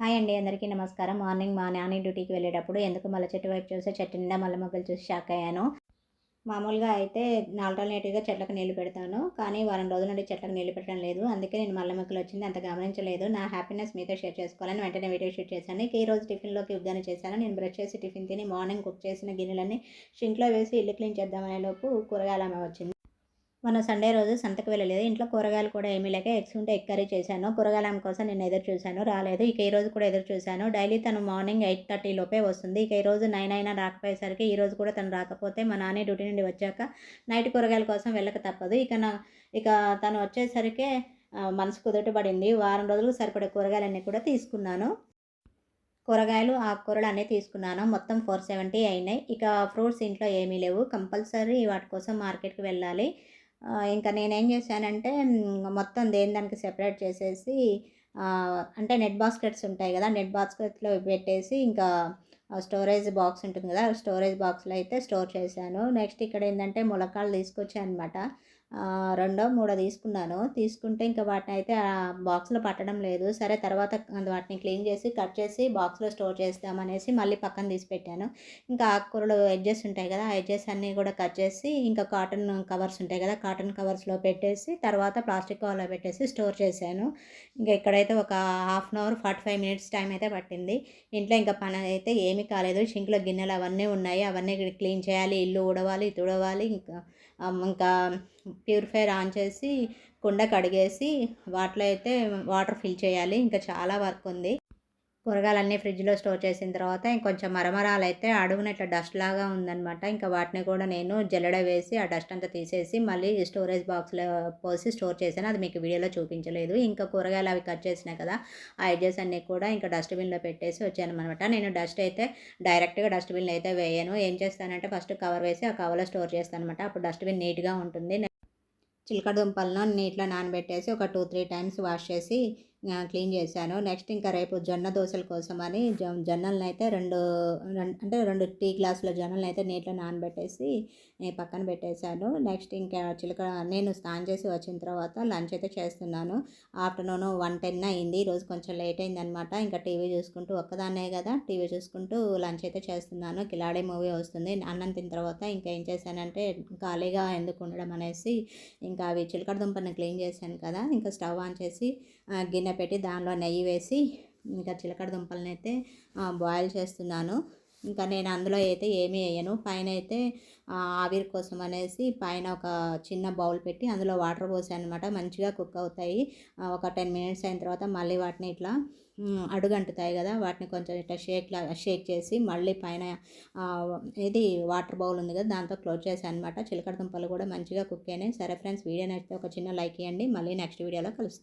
Hi అండి అందరికీ నమస్కారం. మార్నింగ్ మా నాని డ్యూటీకి వెళ్ళేటప్పుడు ఎందుకు మల్ల చెట్టు వైపు చూస్తే చెట్టు నిండా మల్ల మొగ్గలు చూసి షాక్ అయ్యాను. మామూలుగా అయితే ఆల్టర్నేటివ్గా చెట్లకు నీళ్ళు పెడతాను కానీ వారం రోజుల నుండి చెట్లకు నీళ్ళు పెట్టడం లేదు. అందుకే నేను మల్లె మొక్కలు వచ్చింది అంత గమనించలేదు. నా హ్యాపీనెస్ మీతో షేర్ చేసుకోవాలని వెంటనే వీడియో షూట్ చేశాను. ఈ రోజు టిఫిన్లోకి ఉగ్గాని చేశాను. నేను బ్రష్ చేసి టిఫిన్ తిని మార్నింగ్ కుక్ చేసిన గిన్నెలన్నీ షింక్లో వేసి ఇల్లు క్లీన్ చేద్దామనే లోపు కూరగాయలు వచ్చింది. మన సండే రోజు సంతకు వెళ్ళలేదు. ఇంట్లో కూరగాయలు కూడా ఏమీ లేక ఎగ్స్ ఉంటే ఎగ్ కర్రీ చేశాను. కూరగాయల ఆమె కోసం నేను ఎదురు చూశాను. రాలేదు. ఇక ఈ రోజు కూడా ఎదురు చూశాను. డైలీ తను మార్నింగ్ ఎయిట్ థర్టీ లోపే వస్తుంది. ఇక ఈ రోజు నైన్ అయినా రాకపోయేసరికి ఈ రోజు కూడా తను రాకపోతే మా నాన్న డ్యూటీ నుండి వచ్చాక నైట్ కూరగాయల కోసం వెళ్ళక తప్పదు. ఇక నా ఇక తను వచ్చేసరికే మనసు కుదుటపడింది వారం రోజులు సరిపడే కూరగాయలన్నీ కూడా తీసుకున్నాను. కూరగాయలు ఆకుకూరలు అన్నీ తీసుకున్నాను. మొత్తం ఫోర్ సెవెంటీ అయినాయి. ఇక ఫ్రూట్స్ ఇంట్లో ఏమీ లేవు. కంపల్సరీ వాటి కోసం మార్కెట్కి వెళ్ళాలి. ఇంకా నేనేం చేశానంటే మొత్తం దేని దానికి సెపరేట్ చేసేసి అంటే నెట్ బాస్కెట్స్ ఉంటాయి కదా నెట్ బాస్కెట్లో పెట్టేసి ఇంకా స్టోరేజ్ బాక్స్ ఉంటుంది కదా స్టోరేజ్ బాక్స్లో అయితే స్టోర్ చేశాను. నెక్స్ట్ ఇక్కడ ఏంటంటే ములక్కాళ్ళు తీసుకొచ్చాను అనమాట రెండో మూడో తీసుకున్నాను. తీసుకుంటే ఇంకా వాటిని అయితే ఆ బాక్స్లో పట్టడం లేదు. సరే తర్వాత వాటిని క్లీన్ చేసి కట్ చేసి బాక్స్లో స్టోర్ చేద్దామనేసి మళ్ళీ పక్కన తీసి పెట్టాను. ఇంకా ఆకుకూరలు ఎడ్జెస్ ఉంటాయి కదా ఆ ఎడ్జెస్ అన్నీ కూడా కట్ చేసి ఇంకా కాటన్ కవర్స్ ఉంటాయి కదా కాటన్ కవర్స్లో పెట్టేసి తర్వాత ప్లాస్టిక్ కవర్లో పెట్టేసి స్టోర్ చేశాను. ఇంకా ఇక్కడైతే ఒక half an hour forty five minutes time అయితే పట్టింది. ఇంట్లో ఇంకా పని అయితే ఏమీ కాలేదు. షింక్లో గిన్నెలు అవన్నీ ఉన్నాయి. అవన్నీ క్లీన్ చేయాలి. ఇల్లు ఉడవాలి తుడవాలి. ఇంకా ఇంకా ప్యూరిఫైర్ ఆన్ చేసి కుండ కడిగేసి వాటిలో అయితే వాటర్ ఫిల్ చేయాలి. ఇంకా చాలా వర్క్ ఉంది. కూరగాయలన్నీ ఫ్రిడ్జ్లో స్టోర్ చేసిన తర్వాత ఇంకొంచెం మరమరాలు అయితే అడుగున ఇట్లా డస్ట్ లాగా ఉందనమాట ఇంకా వాటిని కూడా నేను జల్లెడ వేసి ఆ డస్ట్ అంతా తీసేసి మళ్ళీ స్టోరేజ్ బాక్స్లో పోసి స్టోర్ చేశాను. అది మీకు వీడియోలో చూపించలేదు. ఇంకా కూరగాయలు అవి కట్ చేసినా కదా ఆ ఎడ్జెస్ అన్నీ కూడా ఇంకా డస్ట్బిన్లో పెట్టేసి వచ్చాను అనమాట నేను డస్ట్ అయితే డైరెక్ట్గా డస్ట్బిన్లో అయితే వేయను. ఏం చేస్తానంటే ఫస్ట్ కవర్ వేసి ఆ కవర్లో స్టోర్ చేస్తాను అనమాట అప్పుడు డస్ట్బిన్ నీట్గా ఉంటుంది. చిలకడ దుంపలను నీటిలో నానబెట్టేసి ఒక టూ త్రీ టైమ్స్ వాష్ చేసి క్లీన్ చేశాను. నెక్స్ట్ ఇంకా రేపు జొన్న దోశల కోసమని జొ జొన్నలను అయితే రెండు రెండు అంటే రెండు టీ గ్లాసుల జొన్నలను అయితే నీటిలో నానబెట్టేసి పక్కన పెట్టేశాను. నెక్స్ట్ ఇంకా చిలక నేను స్నాన్ చేసి వచ్చిన తర్వాత లంచ్ అయితే చేస్తున్నాను. ఆఫ్టర్నూన్ వన్ టెన్ అయింది. ఈరోజు కొంచెం లేట్ అయిందనమాట ఇంకా టీవీ చూసుకుంటూ ఒక్కదాన్నే కదా టీవీ చూసుకుంటూ లంచ్ అయితే చేస్తున్నాను. కిలాడి మూవీ వస్తుంది. అన్నం తిన్న తర్వాత ఇంకా ఏం చేశానంటే ఖాళీగా ఎందుకు ఉండడం అనేసి ఇంకా అవి చిలకడ దుంపను క్లీన్ చేశాను కదా ఇంకా స్టవ్ ఆన్ చేసి గిన్నె గిన్నె పెట్టి దానిలో నెయ్యి వేసి ఇంకా చిలకడ దుంపలను అయితే బాయిల్ చేస్తున్నాను. ఇంకా నేను అందులో అయితే ఏమీ వేయను. పైన అయితే ఆవిరి కోసం అనేసి పైన ఒక చిన్న బౌల్ పెట్టి అందులో వాటర్ పోసాను అనమాట మంచిగా కుక్ అవుతాయి. ఒక టెన్ మినిట్స్ అయిన తర్వాత మళ్ళీ వాటిని ఇట్లా అడుగంటుతాయి కదా. వాటిని కొంచెం ఇట్లా షేక్ షేక్ చేసి మళ్ళీ పైన ఇది వాటర్ బౌల్ ఉంది కదా దాంతో క్లోజ్ చేశాను అనమాట చిలకడ దుంపలు కూడా మంచిగా కుక్ అయినాయి. సరే ఫ్రెండ్స్ వీడియో నచ్చితే ఒక చిన్న లైక్ ఇవ్వండి. మళ్ళీ నెక్స్ట్ వీడియోలో కలుస్తాను